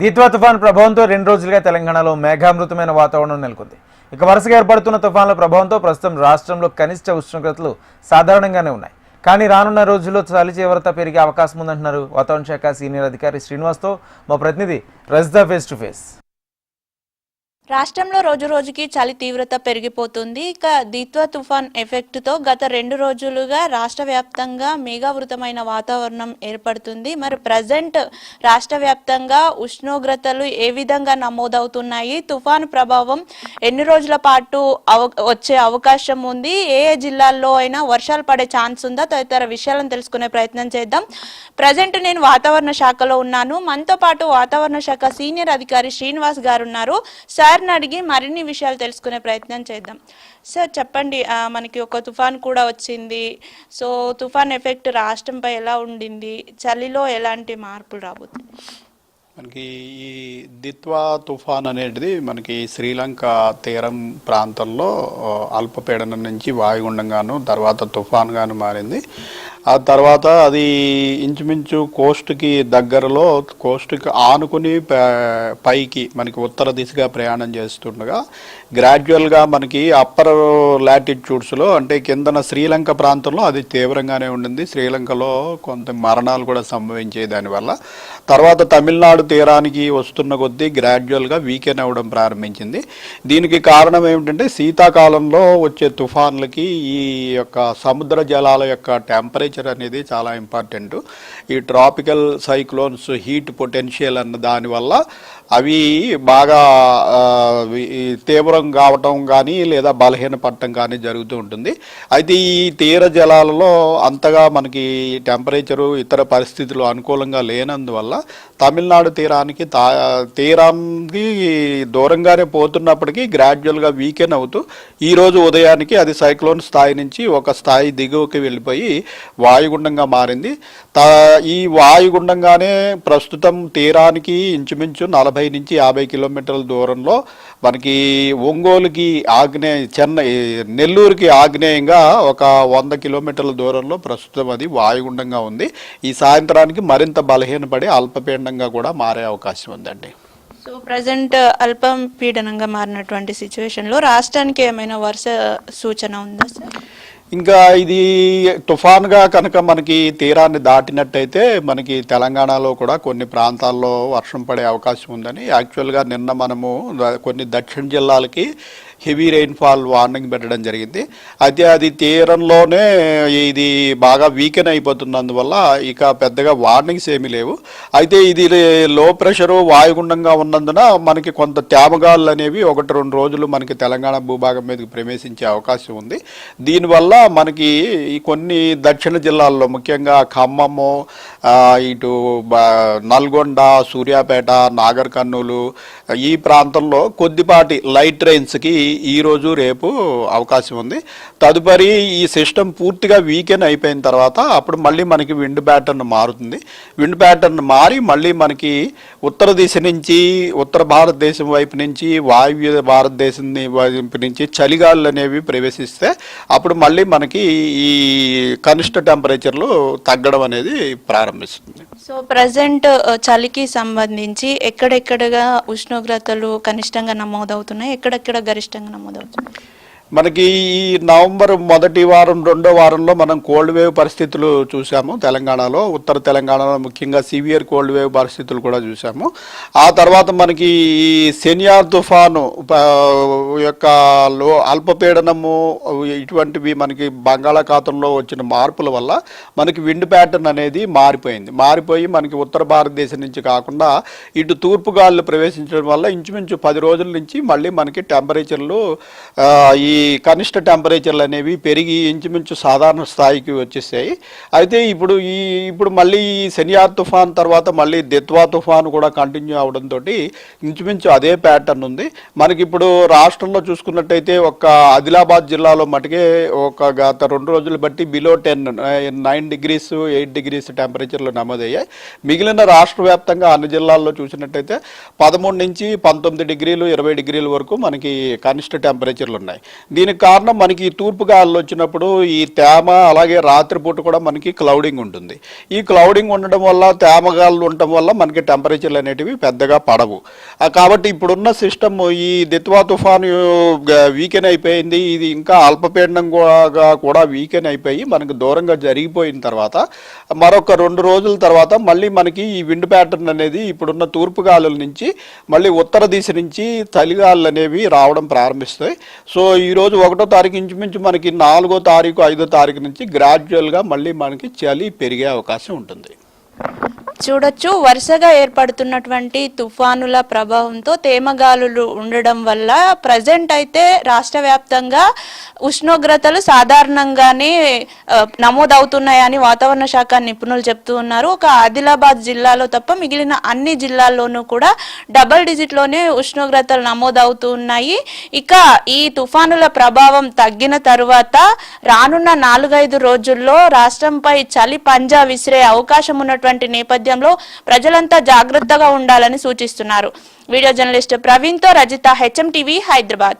దీత్వా తుఫాన్ ప్రభావంతో రెండు రోజులుగా తెలంగాణలో మేఘామృతమైన వాతావరణం నెలకొంది. ఇక వరుసగా ఏర్పడుతున్న తుఫాన్ల ప్రభావంతో ప్రస్తుతం రాష్ట్రంలో కనిష్ట ఉష్ణోగ్రతలు సాధారణంగానే ఉన్నాయి. కానీ రానున్న రోజుల్లో చలి తీవ్రత పెరిగే అవకాశం ఉందంటున్నారు వాతావరణ శాఖ సీనియర్ అధికారి శ్రీనివాస్తో మా ప్రతినిధి రజ్దా ఫేస్ టు ఫేస్. రాష్ట్రంలో రోజు రోజుకి చలి తీవ్రత పెరిగిపోతుంది. ఇక దిత్వ తుఫాన్ ఎఫెక్ట్తో గత రెండు రోజులుగా రాష్ట్ర వ్యాప్తంగా మేఘావృతమైన వాతావరణం ఏర్పడుతుంది. మరి ప్రజెంట్ రాష్ట్ర వ్యాప్తంగా ఉష్ణోగ్రతలు ఏ విధంగా నమోదవుతున్నాయి? తుఫాన్ ప్రభావం ఎన్ని రోజుల పాటు అవ వచ్చే అవకాశం ఉంది? ఏ ఏ జిల్లాల్లో అయినా వర్షాలు పడే ఛాన్స్ ఉందా? తదితర విషయాలను తెలుసుకునే ప్రయత్నం చేద్దాం. ప్రజెంట్ నేను వాతావరణ శాఖలో ఉన్నాను. మనతో పాటు వాతావరణ శాఖ సీనియర్ అధికారి శ్రీనివాస్ గారు ఉన్నారు. సార్ సార్ని అడిగి మరిన్ని విషయాలు తెలుసుకునే ప్రయత్నం చేద్దాం. సార్ చెప్పండి మనకి ఒక తుఫాన్ కూడా వచ్చింది. సో తుఫాన్ ఎఫెక్ట్ రాష్ట్రంపై ఎలా ఉండింది? చలిలో ఎలాంటి మార్పులు రాబోతుంది మనకి ఈ దిత్వా తుఫాన్ అనేది మనకి శ్రీలంక తీరం ప్రాంతంలో అల్పపీడనం నుంచి వాయుగుండంగాను తర్వాత తుఫాన్గాను మారింది. ఆ తర్వాత అది ఇంచుమించు కోస్ట్కి దగ్గరలో కోస్ట్కి ఆనుకుని పైకి మనకి ఉత్తర దిశగా ప్రయాణం చేస్తుండగా గ్రాడ్యువల్గా మనకి అప్పర్ లాటిట్యూడ్స్లో అంటే కిందన శ్రీలంక ప్రాంతంలో అది తీవ్రంగానే ఉండింది. శ్రీలంకలో కొంత మరణాలు కూడా సంభవించాయి దానివల్ల. తర్వాత తమిళనాడు తీరానికి వస్తున్న కొద్దీ గ్రాడ్యువల్గా వీకెన్ అవ్వడం ప్రారంభించింది. దీనికి కారణం ఏమిటంటే శీతాకాలంలో వచ్చే తుఫాన్లకి ఈ యొక్క సముద్ర జలాల యొక్క టెంపరేచర్ అనేది చాలా ఇంపార్టెంట్ ఈ ట్రాపికల్ సైక్లోన్స్ హీట్ పొటెన్షియల్ అన్న దానివల్ల అవి బాగా తీవ్ర దూరం కావటం కానీ లేదా బలహీనపడటం కానీ జరుగుతూ ఉంటుంది. అయితే ఈ తీర జలాలలో అంతగా మనకి టెంపరేచరు ఇతర పరిస్థితులు అనుకూలంగా లేనందువల్ల తమిళనాడు తీరానికి తా తీరానికి దూరంగానే పోతున్నప్పటికీ గ్రాడ్యువల్గా వీకెన్ అవుతూ ఈ రోజు ఉదయానికి అది సైక్లోన్ స్థాయి నుంచి ఒక స్థాయి దిగువకి వెళ్ళిపోయి వాయుగుండంగా మారింది. ఈ వాయుగుండంగానే ప్రస్తుతం తీరానికి ఇంచుమించు నలభై నుంచి యాభై కిలోమీటర్ల దూరంలో మనకి ఒంగోలుకి ఆగ్నేయ చెన్నై నెల్లూరుకి ఆగ్నేయంగా ఒక వంద కిలోమీటర్ల దూరంలో ప్రస్తుతం అది వాయుగుండంగా ఉంది. ఈ సాయంత్రానికి మరింత బలహీనపడి అల్పపీడనంగా కూడా మారే అవకాశం ఉందండి. సో ప్రజెంట్ అల్పం పీడనంగా మారినటువంటి సిచ్యువేషన్లో రాష్ట్రానికి ఏమైనా వర్ష సూచన ఉందా సార్? ఇంకా ఇది తుఫాన్గా కనుక మనకి తీరాన్ని దాటినట్టయితే మనకి తెలంగాణలో కూడా కొన్ని ప్రాంతాల్లో వర్షం పడే అవకాశం ఉందని యాక్చువల్గా నిన్న మనము కొన్ని దక్షిణ జిల్లాలకి హెవీ రెయిన్ఫాల్ వార్నింగ్ పెట్టడం జరిగింది. అయితే అది తీరంలోనే ఇది బాగా వీకెన్ అయిపోతున్నందువల్ల ఇక పెద్దగా వార్నింగ్స్ ఏమీ లేవు. అయితే ఇది లో ప్రెషరు వాయుగుండంగా ఉన్నందున మనకి కొంత తేమగాళ్ళు అనేవి ఒకటి రెండు రోజులు మనకి తెలంగాణ భూభాగం మీదకి ప్రవేశించే అవకాశం ఉంది. దీనివల్ల మనకి ఈ కొన్ని దక్షిణ జిల్లాల్లో ముఖ్యంగా ఖమ్మము ఇటు బ- నల్గొండ సూర్యాపేట నాగర్ కర్నూలు ఈ ప్రాంతంలో కొద్దిపాటి లైట్ ట్రైన్స్కి ఈరోజు రేపు అవకాశం ఉంది. తదుపరి ఈ సిస్టమ్ పూర్తిగా వీకెన్ అయిపోయిన తర్వాత అప్పుడు మళ్ళీ మనకి విండ్ ప్యాటర్న్ మారుతుంది. విండ్ ప్యాటర్న్ మారి మళ్ళీ మనకి ఉత్తర దిశ నుంచి ఉత్తర భారతదేశం వైపు నుంచి వాయువ్య భారతదేశం వైపు నుంచి చలిగాళ్ళు అనేవి ప్రవేశిస్తే అప్పుడు మళ్ళీ మనకి ఈ కనిష్ట టెంపరేచర్లు తగ్గడం అనేది ప్రారంభిస్తుంది. సో ప్రజెంట్ uh, చలికి సంబంధించి ఎక్కడెక్కడగా ఉష్ణోగ్రతలు కనిష్టంగా నమోదవుతున్నాయి? ఎక్కడెక్కడ గరిష్ట గరిష్టంగా నమోదవుతున్నాయి మనకి ఈ నవంబర్ మొదటి వారం రెండో వారంలో మనం కోల్డ్ వేవ్ పరిస్థితులు చూసాము తెలంగాణలో. ఉత్తర తెలంగాణలో ముఖ్యంగా సివియర్ కోల్డ్ వేవ్ పరిస్థితులు కూడా చూసాము ఆ తర్వాత మనకి ఈ సెనియార్ తుఫాను యొక్క లో అల్పపీడనము ఇటువంటివి మనకి బంగాళాఖాతంలో వచ్చిన మార్పుల వల్ల మనకి విండ్ ప్యాటర్న్ అనేది మారిపోయింది. మారిపోయి మనకి ఉత్తర భారతదేశం నుంచి కాకుండా ఇటు తూర్పు గాలులు ప్రవేశించడం వల్ల ఇంచుమించు పది రోజుల నుంచి మళ్ళీ మనకి టెంపరేచర్లు ఈ కనిష్ట టెంపరేచర్లు అనేవి పెరిగి ఇంచుమించు సాధారణ స్థాయికి వచ్చేసాయి. అయితే ఇప్పుడు ఈ ఇప్పుడు మళ్ళీ ఈ శనియార్ తుఫాన్ తర్వాత మళ్ళీ దిత్వా తుఫాన్ కూడా కంటిన్యూ అవడంతో ఇంచుమించు అదే ప్యాటర్న్ ఉంది. మనకి ఇప్పుడు రాష్ట్రంలో చూసుకున్నట్టయితే ఒక ఆదిలాబాద్ జిల్లాలో మటుకే ఒక గత రెండు రోజులు బట్టి below ten nine degrees eight degrees టెంపరేచర్లు నమోదయ్యాయి. మిగిలిన రాష్ట్ర వ్యాప్తంగా అన్ని జిల్లాల్లో చూసినట్టయితే పదమూడు నుంచి పంతొమ్మిది డిగ్రీలు ఇరవై డిగ్రీల వరకు మనకి కనిష్ట టెంపరేచర్లు ఉన్నాయి. దీనికి కారణం మనకి తూర్పు గాలులు వచ్చినప్పుడు ఈ తేమ అలాగే రాత్రిపూట కూడా మనకి క్లౌడింగ్ ఉంటుంది. ఈ క్లౌడింగ్ ఉండడం వల్ల తేమ గాలులు ఉండటం వల్ల మనకి టెంపరేచర్లు అనేటివి పెద్దగా పడవు. కాబట్టి ఇప్పుడున్న సిస్టమ్ ఈ దిత్వా తుఫాను వీకెన్ అయిపోయింది. ఇది ఇంకా అల్పపీడనం కూడా కూడా వీకెన్ అయిపోయి మనకు దూరంగా జరిగిపోయిన తర్వాత మరొక రెండు రోజుల తర్వాత మళ్ళీ మనకి ఈ విండ్ ప్యాటర్న్ అనేది ఇప్పుడున్న తూర్పు గాలుల నుంచి మళ్ళీ ఉత్తర దిశ నుంచి తలిగాలు అనేవి రావడం ప్రారంభిస్తాయి. సో ఈ రోజు ఒకటో తారీఖు ఇంచుమించు మనకి నాలుగో తారీఖు ఐదో తారీఖు నుంచి గ్రాడ్యువల్గా మళ్ళీ మనకి చలి పెరిగే అవకాశం ఉంటుంది. చూడొచ్చు. వరుసగా ఏర్పడుతున్నటువంటి తుఫానుల ప్రభావంతో తేమగాలులు ఉండడం వల్ల ప్రజెంట్ అయితే రాష్ట్ర వ్యాప్తంగా ఉష్ణోగ్రతలు సాధారణంగానే నమోదవుతున్నాయని వాతావరణ శాఖ నిపుణులు చెప్తూ ఉన్నారు. ఒక ఆదిలాబాద్ జిల్లాలో తప్ప మిగిలిన అన్ని జిల్లాల్లోనూ కూడా డబల్ డిజిట్లోనే ఉష్ణోగ్రతలు నమోదవుతూ ఉన్నాయి ఇక ఈ తుఫానుల ప్రభావం తగ్గిన తరువాత రానున్న నాలుగైదు రోజుల్లో రాష్ట్రంపై చలి పంజా విసిరే అవకాశం ఉన్నటువంటి నేపథ్యం నేపథ్యంలో ప్రజలంతా జాగ్రత్తగా ఉండాలని సూచిస్తున్నారు. వీడియో జర్నలిస్ట్ ప్రవీణ్తో రజిత హెచ్ఎం టీవీ హైదరాబాద్.